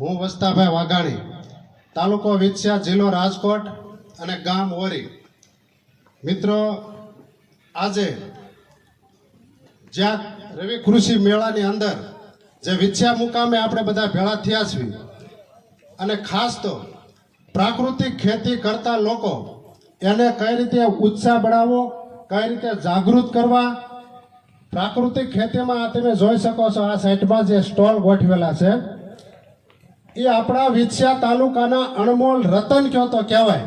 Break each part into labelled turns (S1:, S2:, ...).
S1: હું વસ્તાભાઈ વાઘાણી, તાલુકો વિછ્યા જિલ્લો રાજકોટ અને ગામ ઓરી. મિત્રો, આજે જ્યાં રવિ કૃષિ મેળાની અંદર જે વિછ્યા મુકામે આપણે બધા ભેળા થયા છીએ અને ખાસ તો પ્રાકૃતિક ખેતી કરતા લોકો એને કઈ રીતે ઉત્સાહ બઢાવવો કઈ રીતે જાગૃત કરવા, પ્રાકૃતિક ખેતીમાં તમે જોઈ શકો છો આ સાઈડમાં જે સ્ટોલ ગોઠવેલા છે. એ આપણા વિછ્યા તાલુકાના અણમોલ રતન કયો તો કહેવાય.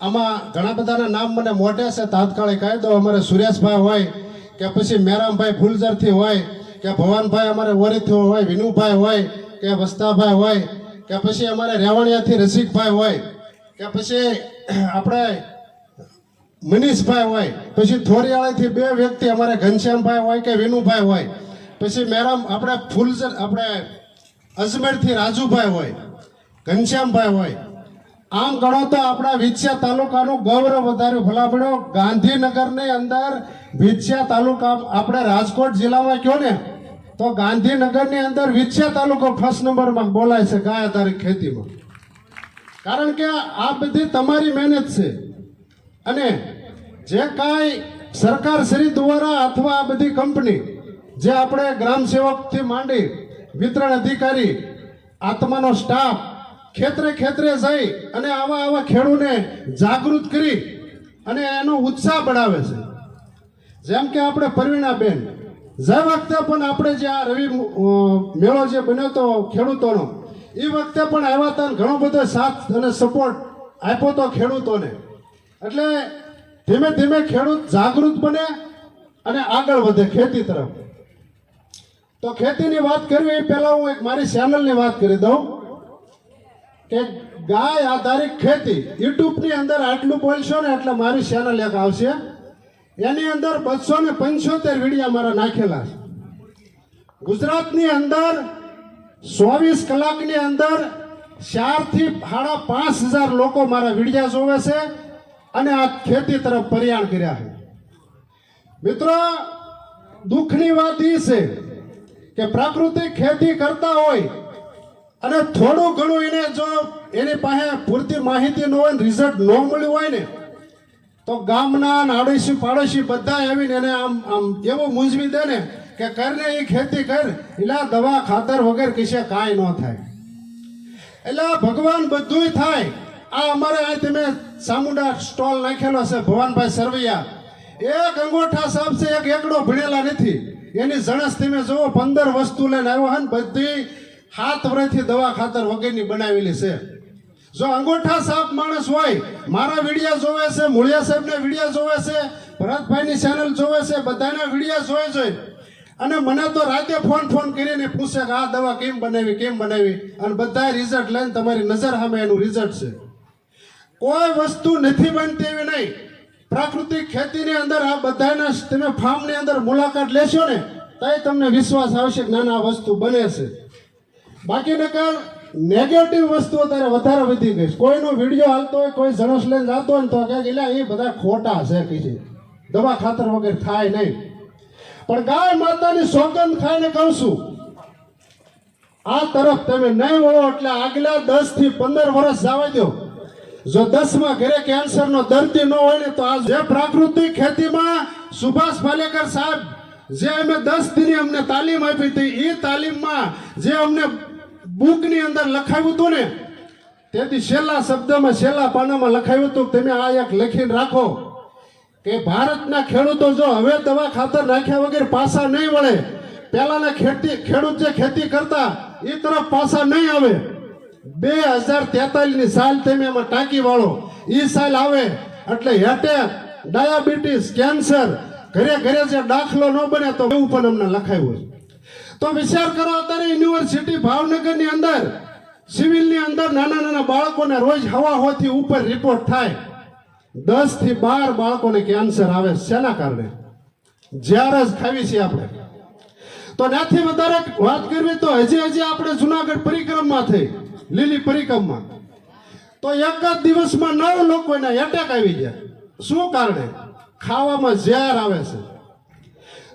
S1: આમાં ઘણા બધાના નામ મને મોઢે છે, તાત્કાલિક કહી દો અમારે સુરેશભાઈ હોય, કે પછી મેરામભાઈ ફૂલઝરથી હોય, કે ભવાનભાઈ અમારે ઓરીથી હોય, વિનુભાઈ હોય, કે વસ્તાભાઈ હોય, કે પછી અમારે રેવાણિયાથી રસિકભાઈ હોય, કે પછી આપણે મનીષભાઈ હોય, પછી થોરિયાળીથી બે વ્યક્તિ અમારે ઘનશ્યામભાઈ હોય કે વિનુભાઈ હોય, પછી મેરામ, આપણે ફૂલઝર, આપણે અજમેરથી રાજુભાઈ હોય, ઘનશ્યામભાઈ હોય, આમ ગણો તો આપણા વિછ્યા તાલુકાનું ગૌરવ વધાર્યું ભલામણો ગાંધીનગરની અંદર વિછ્યા તાલુકા આપણે રાજકોટ જિલ્લામાં કયો ને? તો ગાંધીનગરની અંદર વિછ્યા તાલુકો ફર્સ્ટ નંબરમાં બોલાય છે ગાય તારીખ ખેતીમાં. કારણ કે આ બધી તમારી મહેનત છે. અને જે કાંઈ સરકાર શ્રી દ્વારા અથવા આ બધી કંપની જે આપણે ગ્રામ સેવકથી માંડી વિતરણ અધિકારી, આત્માનો સ્ટાફ, ખેતરે ખેતરે જઈ અને આવા આવા ખેડૂને જાગૃત કરી અને એનો ઉત્સાહ બઢાવે છે. જેમ કે આપણે પરવીણાબેન, જે વખતે પણ આપણે જે આ રવિ મેળો જે બન્યો હતો ખેડૂતોનો, એ વખતે પણ આવ્યા હતા ઘણો બધો સાથ અને સપોર્ટ આપ્યો તો ખેડૂતોને. એટલે ધીમે ધીમે ખેડૂત જાગૃત બને અને આગળ વધે ખેતી તરફ. તો ખેતીની વાત કરવી એ પહેલા હું એક મારી ચેનલની વાત કરી દઉં કે ગાય આધારિત ખેતી. યુટ્યુબની અંદર આટલું બોલશો ને એટલે મારી ચેનલ એક આવશે. એની અંદર બસો ને પંચોતેર વિડીયા મારા નાખેલા છે. ગુજરાતની અંદર ચોવીસ કલાકની અંદર ચારથી સાડા પાંચ હજાર લોકો મારા વિડીયા જોવે છે અને આ ખેતી તરફ પર્યાણ કર્યા છે. મિત્રો, દુઃખની વાત એ છે કે પ્રાકૃતિક ખેતી કરતા હોય અને થોડું ઘણું એને જો એની પાસે પૂરતી માહિતી ન હોય રિઝલ્ટ ન મળ્યું હોય ને, તો ગામના આડોશી પાડોશી બધા આવીને એને આમ આમ એવું મૂંઝવી દે ને કે કરને એ ખેતી કર, એટલે દવા, ખાતર વગર કશે કાંઈ ન થાય. એટલે ભગવાન બધુંય થાય. આ અમારે આ તમે ચામુંડા સ્ટોલ નાખેલો છે ભવાનભાઈ સરવૈયા. એક અંગોઠા સાહેબ છે, એક એકડો ભણેલા નથી. એની જણસ તમે જુઓ, પંદર વસ્તુ લઈને આવ્યો હે ને, બધી હાથ વર્ષથી દવા ખાતર વગેરેની બનાવેલી છે. જો અંગોઠા સાફ માણસ હોય, મારા વિડિયા જોવે છે, મુળિયા સાહેબના વિડિયા જોવે છે, ભરતભાઈની ચેનલ જોવે છે, બધાના વિડિયા જોવે છે. અને મને તો રાતે ફોન ફોન કરીને પૂછે કે આ દવા કેમ બનાવી કેમ બનાવી? અને બધા રિઝલ્ટ લઈને તમારી નજર સામે એનું રિઝલ્ટ છે. કોઈ વસ્તુ નથી બનતી એવી નહીં. પ્રાકૃતિક ખેતીની અંદર આ બધાના તમે ફાર્મની અંદર મુલાકાત લેશો ને તો તમને વિશ્વાસ આવશે કે ના ના વસ્તુ બને છે. બાકી નકર નેગેટિવ વસ્તુ અત્યારે વધારે વધી ગઈ કોઈનો વીડિયો હાલતો હોય કોઈ જણસ લઈને જાતો હોય ને તો કહે "એલા, એ બધા ખોટા છે કે છે. દવા ખાતર વગર થાય નહીં. પણ ગાય માતાની સોગંદ ખાઈને કહું છું આ તરફ તમે નહીં વળો એટલે આગલા દસથી પંદર વર્ષ જવા દો. જો દસમાં ઘરે કેન્સરનો દર્દી ન હોય ને તો આ જે પ્રાકૃતિક ખેતીમાં સુભાષ પાલેકર સાહેબ જે અમે દસ દિની અમને તાલીમ આપી હતી, એ તાલીમમાં જે અમને બુકની અંદર લખાવ્યું હતું ને, તેથી છેલ્લા શબ્દમાં, છેલ્લા પાનામાં લખાવ્યું હતું તમે આ એક લખીને રાખો કે ભારતના ખેડૂતો જો હવે દવા ખાતર નાખ્યા વગર પાછા નહીં વળે, પહેલાના ખેતી, ખેડૂત જે ખેતી કરતા, એ તરફ પાછા નહીં આવે. બે હજાર તેતાલીસની સાલ તમે એમાં ટાંકી વાળો. એ સાલ આવે એટલે હેટેક ડાયાબિટીસ, કેન્સર, ઘરે ઘરે જે દાખલો ન બને તો એવું પણ અમને લખાયું છે તો વિચાર કરો અત્યારે યુનિવર્સિટી ભાવનગરની અંદર, સિવિલની અંદર નાના નાના બાળકોને રોજ હવા હોથી ઉપર રિપોર્ટ થાય. દસથી બાર બાળકોને કેન્સર આવે. શેના કારણે? જ્યારે જ ખાવી છીએ આપણે. તો ત્યાંથી વધારે વાત કરવી તો હજી હજી આપણે જુનાગઢ પરિક્રમા થઈ. લીલી પરિક્રમા. તો એક જ દિવસમાં નવ લોકોને એટેક આવી ગયા. શું કારણે? ખાવામાં ઝેર આવે છે.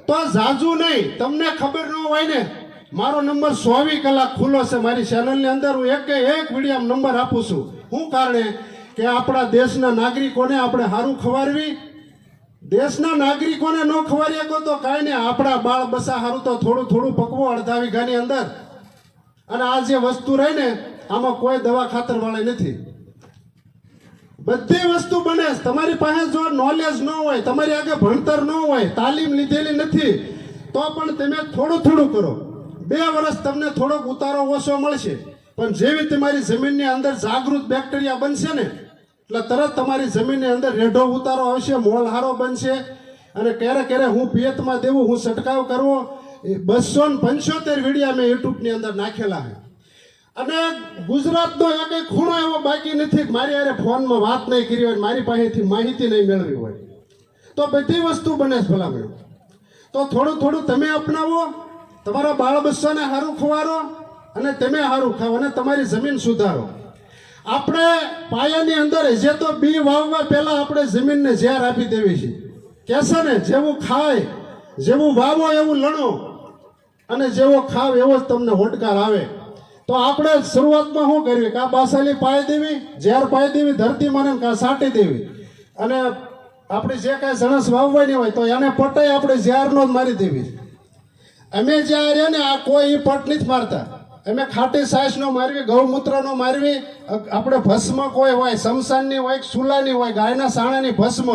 S1: તો ઝાઝુ નહીં, તમને ખબર ન હોય ને, મારો નંબર ચોવીસ કલાક ખુલ્લો છે મારી ચેનલની અંદર. હું એક એક વીડિયો નંબર આપું છું. શું કારણે? કે આપણા દેશના નાગરિકોને આપણે સારું ખવારવી દેશના નાગરિકોને ન ખવારી શકો તો કાંઈ નહીં. આપણા બાળ બસા સારું તો થોડું થોડું પકવો અડધા વીઘાની અંદર. અને આ જે વસ્તુ રહી ને આમાં કોઈ દવા ખાતર વાળી નથી. બધી વસ્તુ બને તમારી પાસે જો નોલેજ ન હોય, તમારી આગળ ભણતર ન હોય, તાલીમ લીધેલી નથી, તો પણ તમે થોડું થોડું કરો. બે વર્ષ તમને થોડોક ઉતારો ઓછો મળશે. પણ જેવી તમારી જમીનની અંદર જાગૃત બેક્ટેરિયા બનશે ને, એટલે તરત તમારી જમીનની અંદર રેઢો ઉતારો આવશે મોલ હારો બનશે. અને ક્યારે ક્યારે હું પિયતમાં દેવું, હું છંટકાવ કરવો બસો ને પંચોતેર વિડીયા મેં યુટ્યુબની અંદર નાખેલા છે. અને ગુજરાતનો એક ખૂણો એવો બાકી નથી મારી હારે ફોનમાં વાત નહીં કરી હોય મારી પાસેથી માહિતી નહીં મેળવી હોય. તો બધી વસ્તુ બને છે ભલામણ તો થોડું થોડું તમે અપનાવો, તમારા બાળ બચ્ચાને સારું ખવારો અને તમે સારું ખાવ અને તમારી જમીન સુધારો. આપણે પાયાની અંદર જે તો બી વાવવા પહેલાં આપણે જમીનને ઝેર આપી દેવી છે. કહેશે ને? જેવું ખાય, જેવું વાવો એવું લણો અને જેવો ખાવ એવો જ તમને હોટકાર આવે. તો આપણે શરૂઆતમાં શું કર્યું? કે આ બાસાલી પાય દેવી, ઝેર પાઈ દેવી, ધરતી મને કાં સાટી દેવી. અને આપણે જે કાંઈ જણસ વાવવાની હોય તો એને પટાઈ આપણે ઝેરનો જ મારી દેવી. અમે જ્યાં રહ્યા ને, આ કોઈ ઈ પટ નથી મારતા. અમે ખાટી સાસનો મારવી, ગૌમૂત્રનો મારવી. આપણે ભસ્મ કોઈ હોય, શમશાનની હોય સુલાની હોય, ગાયના સાણાની ભસ્મ,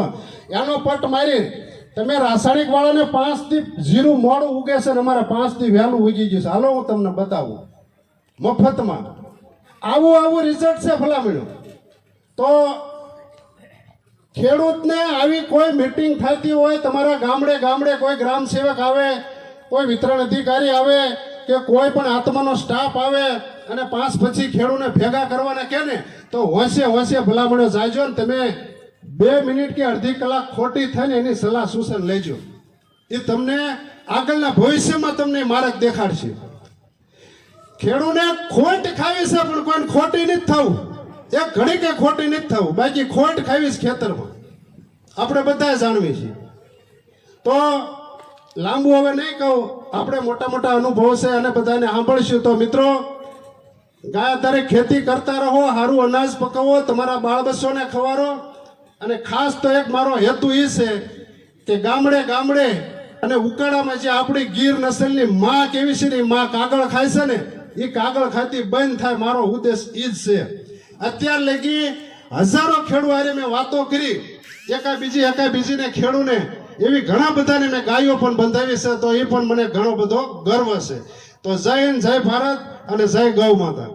S1: એનો પટ મારી. તમે રાસાયણિક વાળાને પાંચથી જીરું મોડું ઉગે છે ને, અમારે પાંચથી વહેલું ઉગી ગયું છે. હાલો, હું તમને બતાવું. મફતમાં. આવું આવું રિઝલ્ટ છે ભલામણું તો ખેડૂતને આવી કોઈ મીટિંગ થતી હોય, તમારા ગામડે ગામડે કોઈ ગ્રામ સેવક આવે, કોઈ વિતરણ અધિકારી આવે, કે કોઈ પણ આત્માનો સ્ટાફ આવે, અને પાંચ પછી ખેડૂને ભેગા કરવાના કે ને તો હોશે હોશે ભલામણો જાયજો ને તમે બે મિનિટ કે અડધી કલાક ખોટી થઈને એની સલાહ સૂચન લેજો. એ તમને આગળના ભવિષ્યમાં તમને માર્ગ દેખાડશે. ખેડૂને ખોટ ખાવી છે, પણ કોઈને ખોટી નથી થવું. એક ઘડી કે ખોટી નથી થવું. બાકી ખોટ ખાવી ખેતરમાં. આપણે બધા જાણવી છીએ. તો લાંબુ હવે નહીં કહું. આપણે મોટા મોટા અનુભવ છે અને બધાને સાંભળશું. તો મિત્રો, ગાય અત્યારે ખેતી કરતા રહો સારું અનાજ પકવો, તમારા બાળ બચ્ચોને ખવારો. અને ખાસ તો એક મારો હેતુ એ છે કે ગામડે ગામડે અને ઉકાળામાં જે આપણી ગીર નસલની માં કેવી છે ને માં કાગળ ખાય છે ને એ કાગળ ખાતી બંધ થાય, મારો ઉદ્દેશ એ જ છે. અત્યાર લગી હજારો ખેડૂ હારે મેં વાતો કરી. એકા બીજી એકા બીજીને ખેડૂને એવી ઘણા બધાને મેં ગાયો પણ બંધાવી છે, તો એ પણ મને ઘણો બધો ગર્વ છે. તો જય હિન્દ, જય ભારત અને જય ગૌ માતા.